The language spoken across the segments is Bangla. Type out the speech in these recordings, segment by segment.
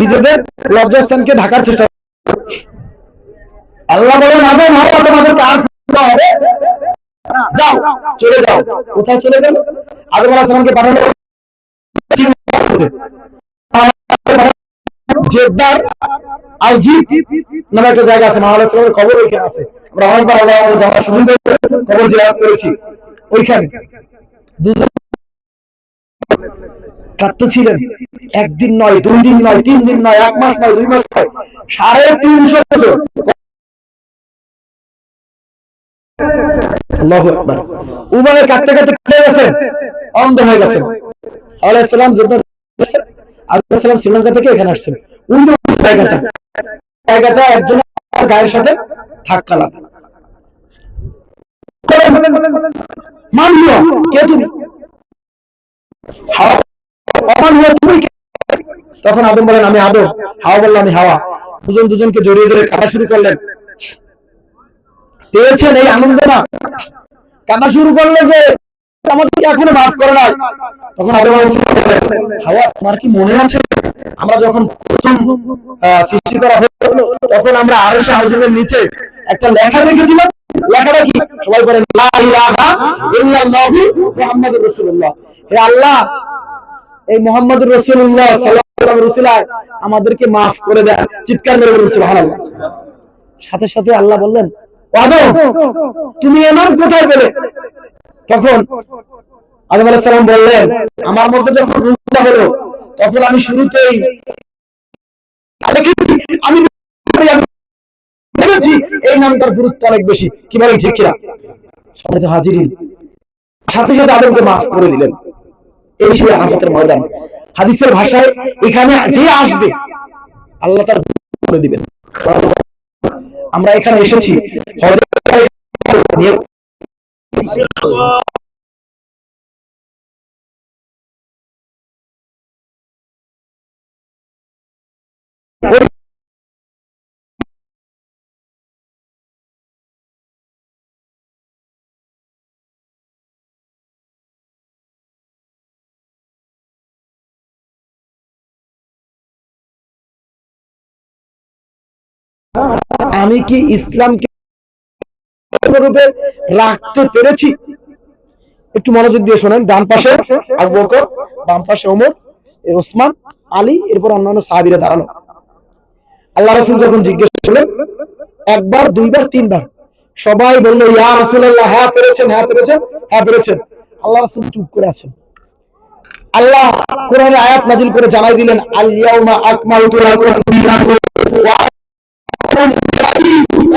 নিজেদের লজ্জাস্থানকে ঢাকার চেষ্টা আল্লাহ বলেন আদম হাওয়া তোমাদেরকে আর হবে? যাও, চলে যাও। কোথায় চলে গেল? আদম আলাহ সালামকে পাঠানো জেদ্দার আল জিব নামে একটা জায়গা আছে সালামের ওইখানে আছে। আমরা আল্লাহ যাওয়া সুবিধা কবর জিয়ারত করেছি। ওইখানে কাঁদতেছিলেন। একদিন নয় দুই দিন নয়, তিন দিন নয়, এক মাস নয়, দুই মাস নয়, সাড়ে তিনশো বছর। আল্লাহু আকবার। উভয়ে কাঁদতে কাঁদতে কেটে গেছেন, অন্ধ হয়ে গেছেন। আলাইসালাম জেদ্দা আলাইসালাম শ্রীলঙ্কা থেকে এখানে আসছেন। যে জায়গাটা জায়গাটা একজন গায়ের সাথে ধাক্কা লাগে মাননীয়, কে তুমি? কে? তখন আদম বলেন, আমি আদম হাওয়া বললাম আমি হাওয়া। দুজন দুজনকে জড়িয়ে ধরে কাটা শুরু করলেন। পেয়েছেন এই আনন্দ না? কাঁদা শুরু করল যে এখনও মাফ করে তখন আদম হাওয়া, তোমার কি মনে আছে? আমরা যখন প্রথম সৃষ্টি করা তখন আমরা হাউজিনের নিচে একটা লেখা দেখেছিলাম লেখাটা কি? সবাই বলেন, লা ইলাহা ইল্লাল্লাহু মুহাম্মাদুর রাসূলুল্লাহ। হে আল্লাহ এই মোহাম্মদুর রাসূলুল্লাহ সাল্লাল্লাহু আমাদেরকে মাফ করে দেন। চিৎকার মেরে বলুন, সুবহানাল্লাহ। সাথে সাথে আল্লাহ বললেন তুমি এমন কোথায় পেলে? তখন আদম আলাইহিস সালাম বললেন, আমার মধ্যে যখন রূপটা হলো, তখন আমি শুরুতেই আমি ভেবেছি এই নামটার গুরুত্ব অনেক বেশি। কি বলেন, ঠিক কিনা? সবাই হাজিরিন, সাথে সাথে আদমকে মাফ করে দিলেন। এই ছিল আরাফাতের ময়দান। হাদিসের ভাষায় এখানে যে আসবে, আল্লাহ তার করে দিবেন। আমরা এখানে এসেছি আমি কি ইসলামকে রূপে রাখতে পেরেছি? একটু মনোযোগ দিয়ে শোনেন, ডান পাশে আবু বাম পাশে ওমর ওসমান, আলী, এরপর অন্যান্য সাহাবীরা দাঁড়ানো। আল্লাহ রাসূল যখন জিজ্ঞেস করলেন, একবার, দুইবার, তিনবার, সবাই বলল, ইয়া রাসূলুল্লাহ হ্যাঁ পেরেছেন হ্যাঁ পেরেছেন হ্যাঁ পেরেছেন। আল্লাহ রাসূল চুপ করে আছেন। আল্লাহ কোরআনে আয়াত নাজিল করে জানাই দিলেন আল ইয়াউমা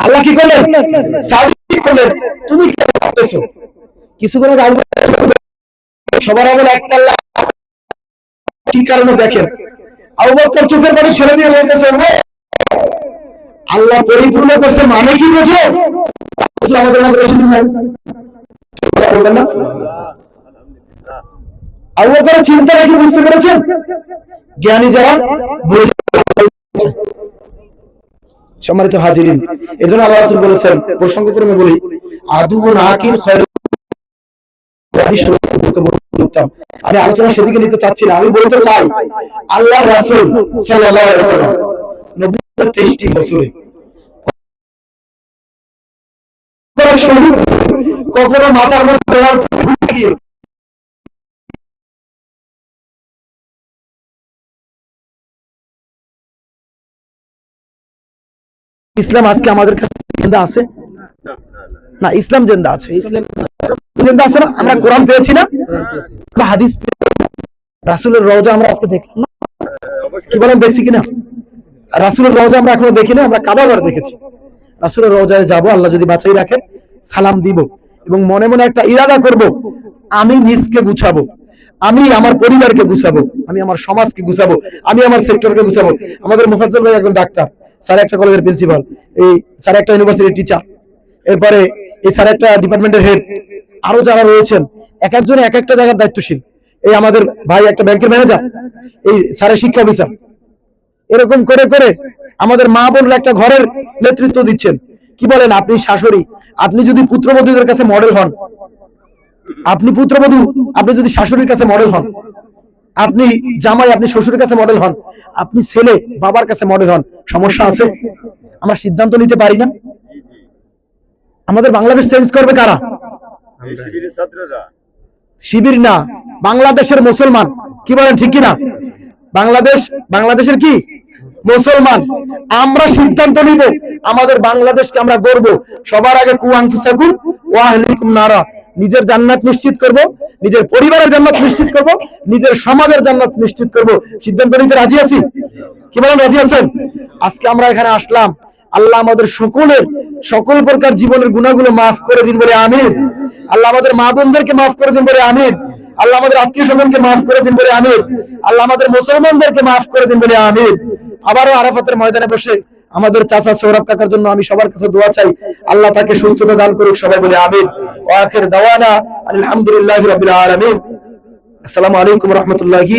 আল্লাহ কি করলেন? সার্টিফিকেট করলেন? তুমি কি ভাবতেছো কিছুক্ষণ সবার একটা আল্লাহ কি কারণে দেখেন? আবু বকর চোখের পানি ছেড়ে দিয়ে বলতেছে আল্লাহ পরিপূর্ণ করছে মানে কি বোঝো? আমাদের মাঝে বেশি দিন না? আবু বকরের চিন্তাটা কি বুঝতে পেরেছেন? জ্ঞানী যারা সম্মানিত হাজিরিন, এজন্য আল্লাহ রাসূল বলেছেন, প্রসঙ্গক্রমে বলি আদুবুন আকিল আমি আলোচনা সেদিকে নিতে চাচ্ছি না, আমি বলতে চাই আল্লাহ রাসূল সাল্লাল্লাহু আলাইহি ওয়াসাল্লাম নবুয়তের 23টি বছরে কখনো মাথার মধ্যে ইসলাম আজকে আমাদের কাছে আছে? না, ইসলাম জিন্দা আছে। জিন্দা আছে না? আমরা কোরআন পেয়েছি না? হাদিস। রাসূলের রওজা আমরা আজকে দেখলাম না কি বলেন দেখছি কিনা? রাসূলের রওজা আমরা এখনও দেখি না, আমরা কাবাবার দেখেছি। রাসূলের রওজায় যাব, আল্লাহ যদি বাঁচাই রাখে সালাম দিব এবং মনে মনে একটা ইরাদা করব, আমি নিজকে গুছাবো, আমি আমার পরিবারকে গুছাবো, আমি আমার সমাজকে গুছাবো, আমি আমার সেক্টরকে গুছাবো। আমাদের মুফাজ্জল ভাই একজন ডাক্তার। স্যার একটা কলেজের প্রিন্সিপাল এই স্যার একটা ইউনিভার্সিটির টিচার এরপরে এই স্যার একটা ডিপার্টমেন্টের হেড আরও যারা রয়েছেন, এক একজন এক একটা জায়গার দায়িত্বশীল। এই আমাদের ভাই একটা ব্যাংকের ম্যানেজার এই স্যারের শিক্ষা অফিসার এরকম করে করে আমাদের মা বোনরা একটা ঘরের নেতৃত্ব দিচ্ছেন। কি বলেন, আপনি শাশুড়ি, আপনি যদি পুত্রবধূদের কাছে মডেল হন, আপনি পুত্রবধূ, আপনি যদি শাশুড়ির কাছে মডেল হন আপনি জামাই আপনি শ্বশুরের কাছে মডেল হন আপনি ছেলে বাবার কাছে মডেল হন সমস্যা আছে? আমরা সিদ্ধান্ত নিতে পারি না। আমাদের বাংলাদেশ চেঞ্জ করবে কারা? শিবির না বাংলাদেশের মুসলমান। কি বলেন ঠিক কিনা? বাংলাদেশ বাংলাদেশের কি? মুসলমান। আমরা সিদ্ধান্ত নিব আমাদের বাংলাদেশকে আমরা গড়ব। সবার আগে কুয়াংফুসাকুন ওয়াহলিকুম নারা। নিজের জান্নাত নিশ্চিত করব, নিজের পরিবারের জান্নাত নিশ্চিত করব, নিজের সমাজের জান্নাত নিশ্চিত করব। সিদ্ধান্ত নিতে রাজি আছি? কি বলেন, রাজি আছেন? আজকে আমরা এখানে আসলাম। আল্লাহ আমাদের সকলের, সকল প্রকার জীবনের গুণাগুলো মাফ করে দিন বলে আমিন। আল্লাহ আমাদের মা বোনদেরকে মাফ করে দিন বলে আমিন। আল্লাহ আমাদের আত্মীয় স্বজনকে মাফ করে দিন বলে আমিন। আল্লাহ আমাদের মুসলমানদেরকে মাফ করে দিন বলে আমিন। আবারও আরাফাতের ময়দানে বসে আমাদের চাচা সৌরভ কাকার জন্য আমি সবার কাছে দোয়া চাই। আল্লাহ তাকে সুস্থতা দান করুক, সবাই বলে আমিন। ও আখির দাওয়ানা আলহামদুলিল্লাহ রবিল আলমিন। আসসালামু আলাইকুম রহমতুল্লাহি